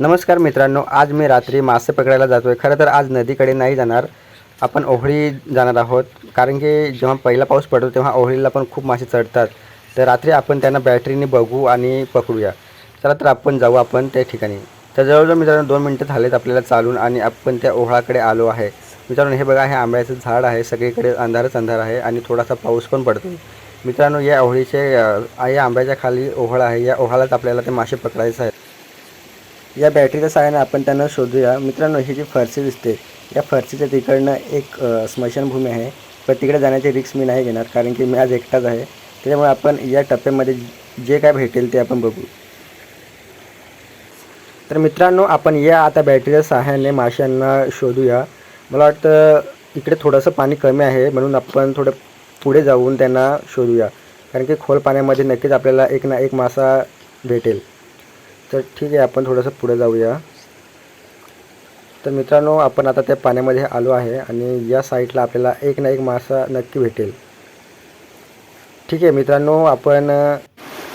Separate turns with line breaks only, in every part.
नमस्कार मित्रांनो आज मी रात्री मासे पकडायला जातो आहे खरं तर आज नदीकडे नाही जाणार. आपण ओहळी जाणार आहोत. कारण की जेव्हा पहिला पाऊस पडतो तेव्हा ओहळीला पण खूप मासे चढतात. तर रात्री आपण त्यांना बॅटरीने बघू आणि पकडूया. चला तर आपण जाऊ आपण त्या ठिकाणी. तर जवळजवळ मित्रांनो दोन मिनटं झालेत आपल्याला चालून आणि आपण त्या ओहळाकडे आलो आहे. मित्रांनो हे बघा हे आंब्याचं झाड आहे. सगळीकडे अंधारच अंधार आहे आणि थोडासा पाऊस पण पडतो. मित्रांनो या ओहळीचे या आंब्याच्या खाली ओहळ आहे. या ओहळाच आपल्याला ते मासे पकडायचे आहेत. या बॅटरीच्या सहाय्याने आपण त्यांना शोधूया. मित्रांनो ही जी फरशी दिसते या फरशीच्या तिकडनं एक स्मशानभूमी आहे. पण तिकडे जाण्याची रिक्स मी नाही घेणार कारण की मी आज एकटाच आहे. त्याच्यामुळे आपण या टप्प्यामध्ये जे काय भेटेल ते आपण बघू. तर मित्रांनो आपण या आता बॅटरीच्या सहाय्याने माशांना शोधूया. मला वाटतं इकडे थोडंसं पाणी कमी आहे म्हणून आपण थोडं पुढे जाऊन त्यांना शोधूया. कारण की खोल पाण्यामध्ये नक्कीच आपल्याला एक ना एक मासा भेटेल. तर ठीक आहे आपण थोडंसं पुढे जाऊया. तर मित्रांनो आपण आता त्या पाण्यामध्ये आलो आहे आणि या साईडला आपल्याला एक ना एक मासा नक्की भेटेल. ठीक आहे मित्रांनो आपण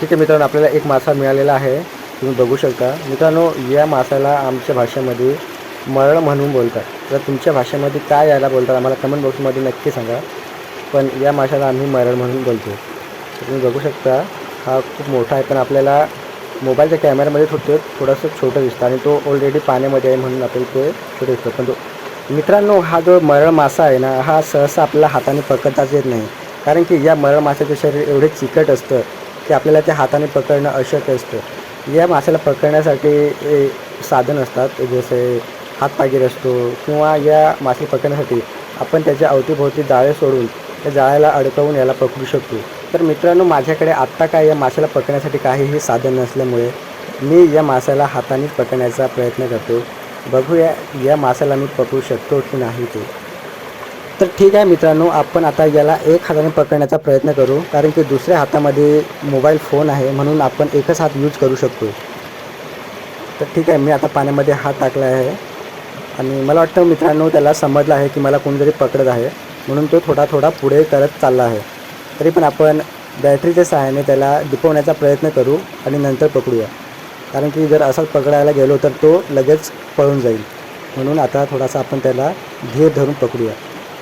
ठीक आहे मित्रांनो आपल्याला एक मासा मिळालेला आहे. तुम्ही बघू शकता. मित्रांनो या मासाला आमच्या भाषेमध्ये मरळ म्हणून बोलतात. तर तुमच्या भाषेमध्ये काय यायला बोलतात आम्हाला कमेंट बॉक्समध्ये नक्की सांगा. पण या माशाला आम्ही मरळ म्हणून बोलतो. तुम्ही बघू शकता हा खूप मोठा आहे. पण आपल्याला मोबाईलच्या कॅमेरामध्ये थोडं थोडंसं छोटं दिसतं आणि तो ऑलरेडी पाण्यामध्ये आहे म्हणून आपण ते छोटं दिसतो. पण तो मित्रांनो हा जो मरळ मासा आहे ना हा सहसा आपल्याला हाताने पकडताच येत नाही. कारण की या मरळ माशाचं शरीर एवढे चिकट असतं की आपल्याला त्या हाताने पकडणं अशक्य असतं. या माशाला पकडण्यासाठी साधन असतात जसे हातपागीर असतो किंवा या मासे पकडण्यासाठी आपण त्याच्या अवतीभोवती जाळे सोडून त्या जाळ्याला अडकवून याला पकडू शकतो. तर मित्रांनो माझ्याकडे आत्ता काय या माशाला पकडण्यासाठी काहीही साधन नसल्यामुळे मी या माशाला हातानेच पकडण्याचा प्रयत्न करतो. बघूया या माशाला मी पकडू शकतो की नाही ते. तर ठीक आहे मित्रांनो आपण आता याला एक हाताने पकडण्याचा प्रयत्न करू कारण की दुसऱ्या हातामध्ये मोबाईल फोन आहे म्हणून आपण एकच हात यूज करू शकतो. तर ठीक आहे मी आता पाण्यामध्ये हात टाकला आहे. आणि मला वाटतं मित्रांनो त्याला समजलं आहे की मला कोणीतरी पकडत आहे म्हणून तो थोडा थोडा पुढे करत चालला आहे. तरी पण आपण बॅटरीच्या सहाय्याने त्याला दिपवण्याचा प्रयत्न करू आणि नंतर पकडूया. कारण की जर असाच पकडायला गेलो तर तो लगेच पळून जाईल. म्हणून आता थोडासा आपण त्याला धीर धरून पकडूया.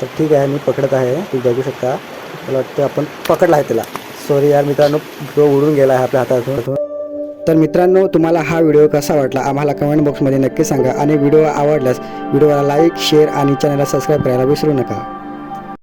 तर ठीक आहे मी पकडत आहे. तुम्ही बघू शकता. मला वाटतं आपण पकडला आहे त्याला. सॉरी यार मित्रांनो तो उडून गेला आहे आपल्या हातातून. तर मित्रांनो तुम्हाला हा व्हिडिओ कसा वाटला आम्हाला कमेंट बॉक्समध्ये नक्की सांगा. आणि व्हिडिओ आवडल्यास व्हिडिओला लाईक शेअर आणि चॅनलला सबस्क्राईब करायला विसरू नका.